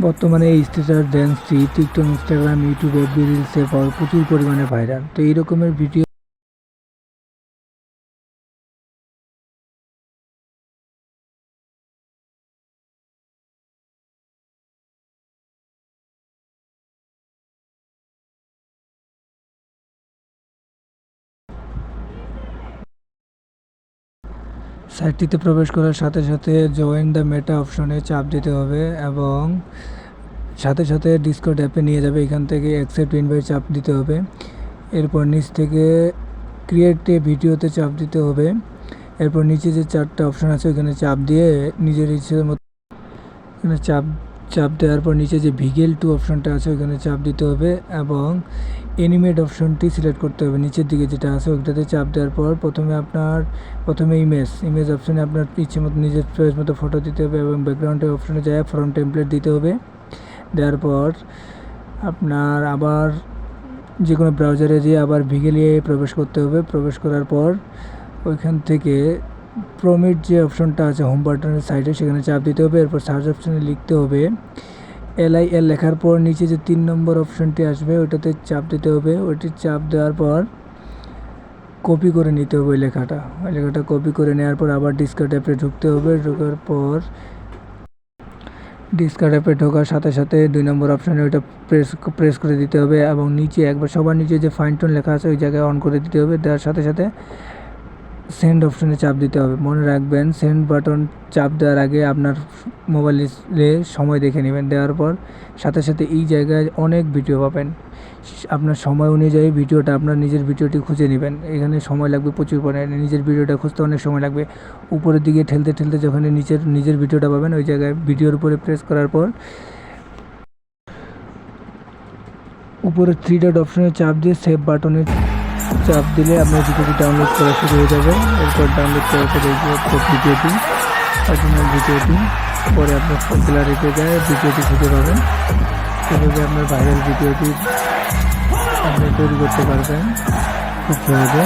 বর্তমানে এই স্ট্যাটাস ড্যান্সটি টিকটক ইনস্টাগ্রাম ইউটিউব রিলসে প্রচুর পরিমাণে ভাইরাল তো এই রকমের ভিডিও সাইটটিতে প্রবেশ করার সাথে সাথে জয়েন দ্য মেটা অপশনে চাপ দিতে হবে এবং সাথে সাথে ডিসকর্ড অ্যাপে নিয়ে যাবে। এখান থেকে অ্যাকসেপ্ট ইনভাইট চাপ দিতে হবে। এরপর নিচ থেকে ক্রিয়েট এ ভিডিওতে চাপ দিতে হবে। এরপর নিচে যে চারটা অপশন আছে ওইখানে চাপ দিয়ে নিজের ইচ্ছের মতো এখানে চাপ চাপ দেওয়ার পর নিচে যে ভিগেল টু অপশনটা আছে ওখানে চাপ দিতে হবে এবং এনিমেট অপশনটি সিলেক্ট করতে হবে। নিচের দিকে যেটা আছে, ওইটাতে চাপ দেওয়ার পর প্রথমে আপনার, প্রথমে ইমেজ ইমেজ অপশনে আপনার ইচ্ছে মতো নিজের চয়েস মতো ফটো দিতে হবে এবং ব্যাকগ্রাউন্ডের অপশনে যায় ফ্রন্ট টেমপ্লেট দিতে হবে। দেওয়ার পর আপনার আবার যে কোনো ব্রাউজারে যেয়ে আবার ভিগেলিয়ে প্রবেশ করতে হবে। প্রবেশ করার পর ওইখান থেকে প্রমিট যে অপশনটা আছে হোম বাটনের সাইডে সেখানে চাপ দিতে হবে, এরপর সার্চ অপশনে লিখতে হবে এল আই এল লেখার পর নিচে যে তিন নম্বর অপশনটি আসবে ওইটাতে চাপ দিতে হবে, ওইটি চাপ দেওয়ার পর কপি করে নিতে হবে ওই লেখাটা। ওই লেখাটা কপি করে নেওয়ার পর আবার ডিসকার্ড অ্যাপে ঢুকতে হবে, ঢোকার পর ডিসকার্ড অ্যাপে ঢোকার সাথে সাথে দুই নম্বর অপশানে ওইটা প্রেস প্রেস করে দিতে হবে এবং নিচে একবার, সবার নিচে যে ফাইন টোন লেখা আছে, ওই জায়গায় অন করে দিতে হবে, দেওয়ার সাথে সাথে সেন্ড অপশনে চাপ দিতে হবে। মনে রাখবেন সেন্ড বাটন চাপ দেওয়ার আগে আপনার মোবাইলে সময় দেখে নেবেন। দেওয়ার পর সাথে সাথে এই জায়গায় অনেক ভিডিও পাবেন। আপনার সময় অনুযায়ী ভিডিওটা আপনার নিজের ভিডিওটি খুঁজে নেবেন। এখানে সময় লাগবে প্রচুর পরিমাণে। নিজের ভিডিওটা খুঁজতে অনেক সময় লাগবে। উপরের দিকে ঠেলতে ঠেলতে যখন নিচের, নিজের ভিডিওটা পাবেন, ওই জায়গায় ভিডিওর উপরে প্রেস করার পর উপরে থ্রি ডট অপশনে চাপ দিয়ে সেভ বাটনে চাপ দিলে আপনার ভিডিওটি ডাউনলোড করা শুরু হয়ে যাবে। এরপর ডাউনলোড করার পরে ভিডিওটি অরিজিনাল ভিডিওটি পরে আপনার ফোন গ্যালারিতে যায় ভিডিওটি খুঁজে পাবেন। সেভাবে আপনার ভাইরাল ভিডিওটি আপনি তৈরি করতে পারবেন। খুব সহজে।